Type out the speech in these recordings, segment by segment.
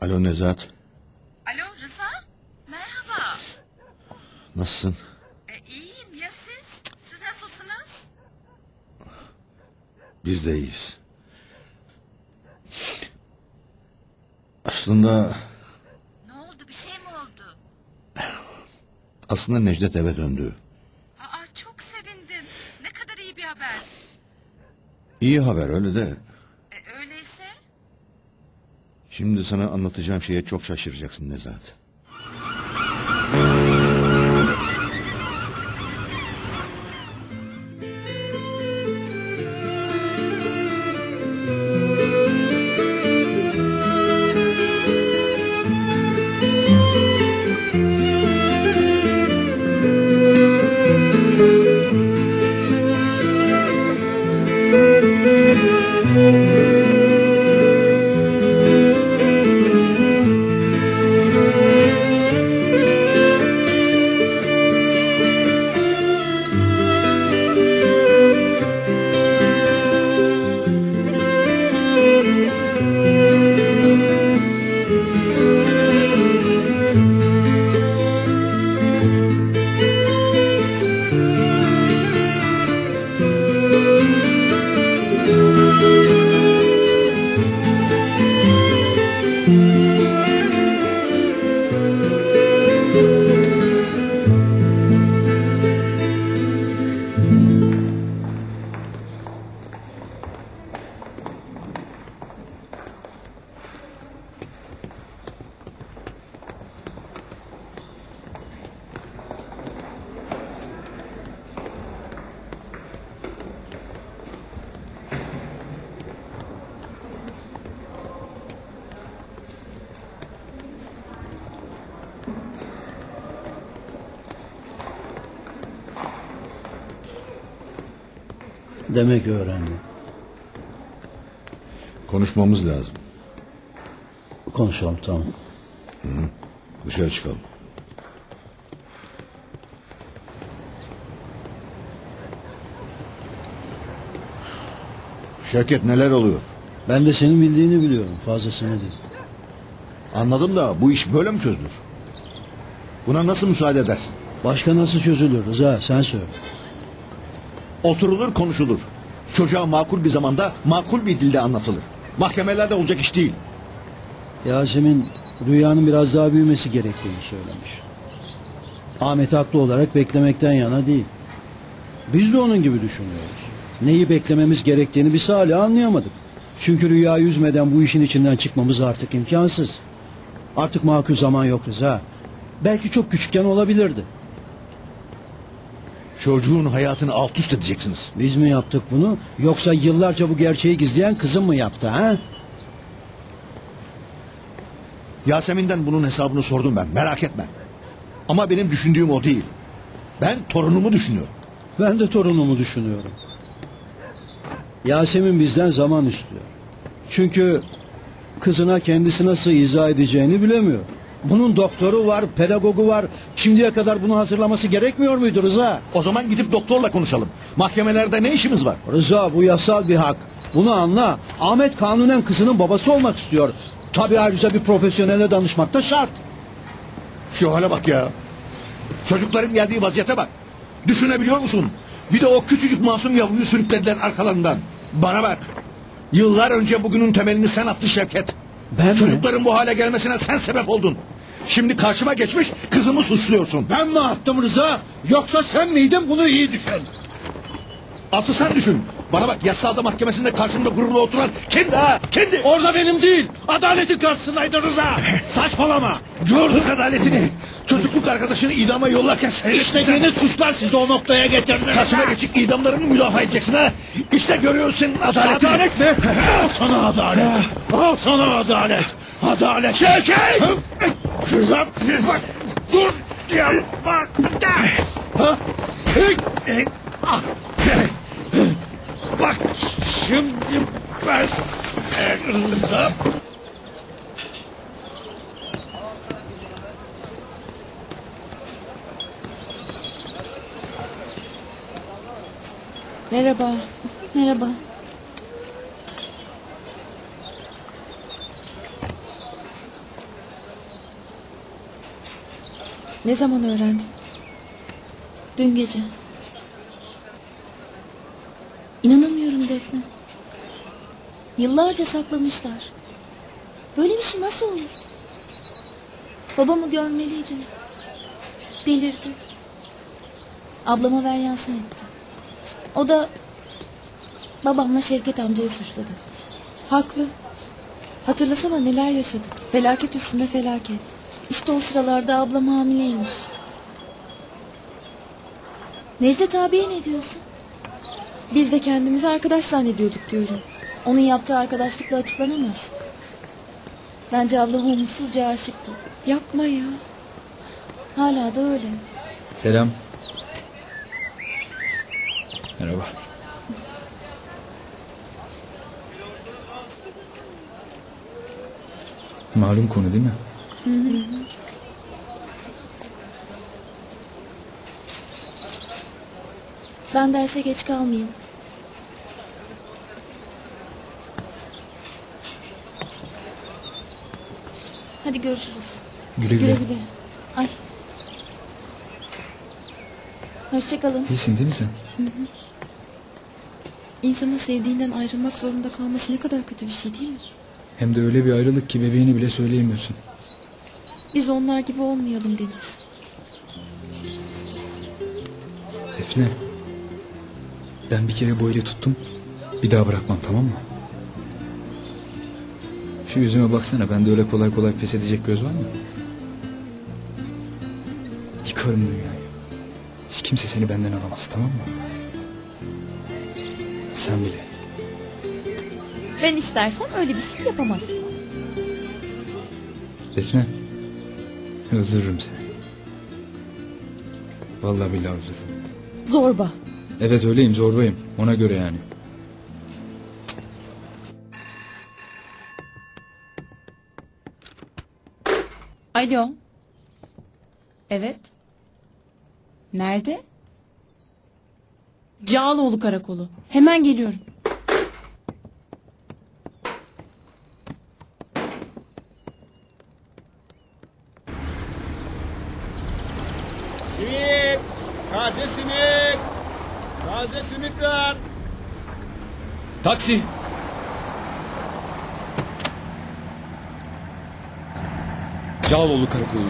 Alo Nezahat. Alo Rıza. Merhaba. Nasılsın? E, iyiyim ya siz? Siz nasılsınız? Biz de iyiyiz. Aslında Ne oldu bir şey mi oldu? aslında Necdet eve döndü. Aa çok sevindim. Ne kadar iyi bir haber. İyi haber öyle de. Şimdi sana anlatacağım şeye çok şaşıracaksın Nezahat. Demek öğrendim. Konuşmamız lazım. Konuşalım tamam. Dışarı çıkalım. Şevket neler oluyor? Ben de senin bildiğini biliyorum. Fazlasını değil. Anladım da bu iş böyle mi çözülür? Buna nasıl müsaade edersin? Başka nasıl çözülür Rıza sen söyle. Oturulur konuşulur. Çocuğa makul bir zamanda makul bir dilde anlatılır. Mahkemelerde olacak iş değil. Yasemin rüyanın biraz daha büyümesi gerektiğini söylemiş. Ahmet haklı olarak beklemekten yana değil. Biz de onun gibi düşünüyoruz. Neyi beklememiz gerektiğini biz hala anlayamadık. Çünkü rüya yüzmeden bu işin içinden çıkmamız artık imkansız. Artık makul zaman yok Rıza. Belki çok küçükken olabilirdi. Çocuğun hayatını alt üst edeceksiniz. Biz mi yaptık bunu yoksa yıllarca bu gerçeği gizleyen kızım mı yaptı ha? Yasemin'den bunun hesabını sordum ben merak etme. Ama benim düşündüğüm o değil. Ben torunumu düşünüyorum. Ben de torunumu düşünüyorum. Yasemin bizden zaman istiyor. Çünkü kızına kendisi nasıl izah edeceğini bilemiyor. Bunun doktoru var, pedagogu var. Şimdiye kadar bunu hazırlaması gerekmiyor muydu Rıza? O zaman gidip doktorla konuşalım. Mahkemelerde ne işimiz var? Rıza bu yasal bir hak. Bunu anla. Ahmet kanunen kızının babası olmak istiyor. Tabii ayrıca bir profesyonele danışmak da şart. Şu hale bak ya. Çocukların geldiği vaziyete bak. Düşünebiliyor musun? Bir de o küçücük masum yavruyu sürüklediler arkalarından. Bana bak. Yıllar önce bugünün temelini sen attın Şevket. Ben mi? Çocukların bu hale gelmesine sen sebep oldun. Şimdi karşıma geçmiş kızımı suçluyorsun. Ben mi attım Rıza? Yoksa sen miydin bunu iyi düşün. Asıl sen düşün. Bana bak yasalda mahkemesinde karşımda gururla oturan kimdi ha? Kimdi? Orada benim değil. Adaletin karşısındaydı Rıza. Saçmalama. Gördük adaletini. Çocukluk arkadaşını idama yollarken seyrettin İşte sen. yeni suçlar sizi o noktaya getirdi. Karşıma geçip idamlarını müdafaa edeceksin ha. İşte görüyorsun adaletini. Adalet mi? Al sana adalet. Al sana adalet. Adalet. Şevket! Rıza bak. Dur. Yapma. Ha? Ah. Bak şimdi ben Rıza. Merhaba. Merhaba. Ne zaman öğrendin? Dün gece. İnanamıyorum Defne. Yıllarca saklamışlar. Böyle bir şey nasıl olur? Babamı görmeliydim. Delirdi. Ablama ver yansın etti. O da babamla Şevket amcayı suçladı. Haklı. Hatırlasana neler yaşadık. Felaket üstünde felaket. İşte o sıralarda ablam hamileymiş. Necdet abiye ne diyorsun? Biz de kendimizi arkadaş zannediyorduk diyorum. Onun yaptığı arkadaşlıkla açıklanamaz. Bence ablam umutsuzca aşıktı. Yapma ya. Hala da öyle. Selam. Merhaba. Malum konu değil mi? Ben derse geç kalmayayım. Hadi görüşürüz. Güle güle. Güle güle. Ay. Hoşçakalın. İyisin değil mi sen? İnsanın sevdiğinden ayrılmak zorunda kalması ne kadar kötü bir şey değil mi? Hem de öyle bir ayrılık ki bebeğini bile söyleyemiyorsun. Biz onlar gibi olmayalım Deniz. Defne. Ben bir kere bu eli tuttum. Bir daha bırakmam tamam mı? Şu yüzüme baksana. Bende öyle kolay kolay pes edecek göz var mı? Yıkarım dünyayı. Hiç kimse seni benden alamaz tamam mı? Sen bile. Ben istersem öyle bir şey yapamazsın. Defne. Öldürürüm seni. Vallahi billahi öldürürüm. Zorba. Evet öyleyim zorbayım. Ona göre yani. Alo. Evet. Nerede? Cağaloğlu karakolu. Hemen geliyorum. Taze simit! Taze simit ver! Taksi. Cağaloğlu karakolu.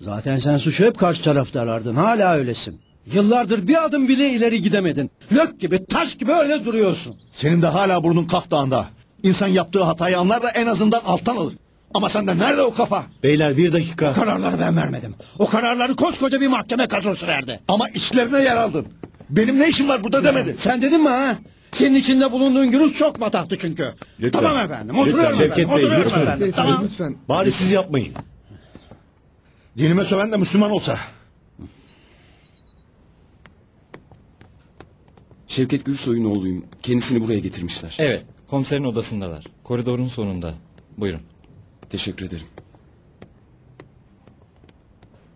Zaten sen suçu hep karşı taraftarlardın. Hala öylesin. Yıllardır bir adım bile ileri gidemedin. Lök gibi taş gibi öyle duruyorsun. Senin de hala burnun kaf dağında. İnsan yaptığı hatayı anlar da en azından alttan alır. Ama sende nerede o kafa? Beyler bir dakika. Kararları ben vermedim. O kararları koskoca bir mahkeme kadrosu verdi. Ama içlerine yer aldın. Benim ne işim var burada demedi. Sen dedin mi ha? Senin içinde bulunduğun gürültü çok matahtı çünkü. Tamam efendim. Oturuyorum efendim. Oturuyorum efendim. Tamam. Bari siz yapmayın. Dinime söven de Müslüman olsa. Şevket Gürsoy'un oğluyum. Kendisini buraya getirmişler. Evet, komiserin odasındalar. Koridorun sonunda. Buyurun. Teşekkür ederim.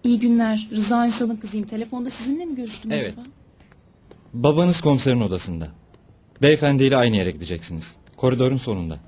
İyi günler. Rıza Ünsal'ın kızıyım. Telefonda sizinle mi görüştüm Evet. acaba? Babanız komiserin odasında. Beyefendiyle aynı yere gideceksiniz. Koridorun sonunda.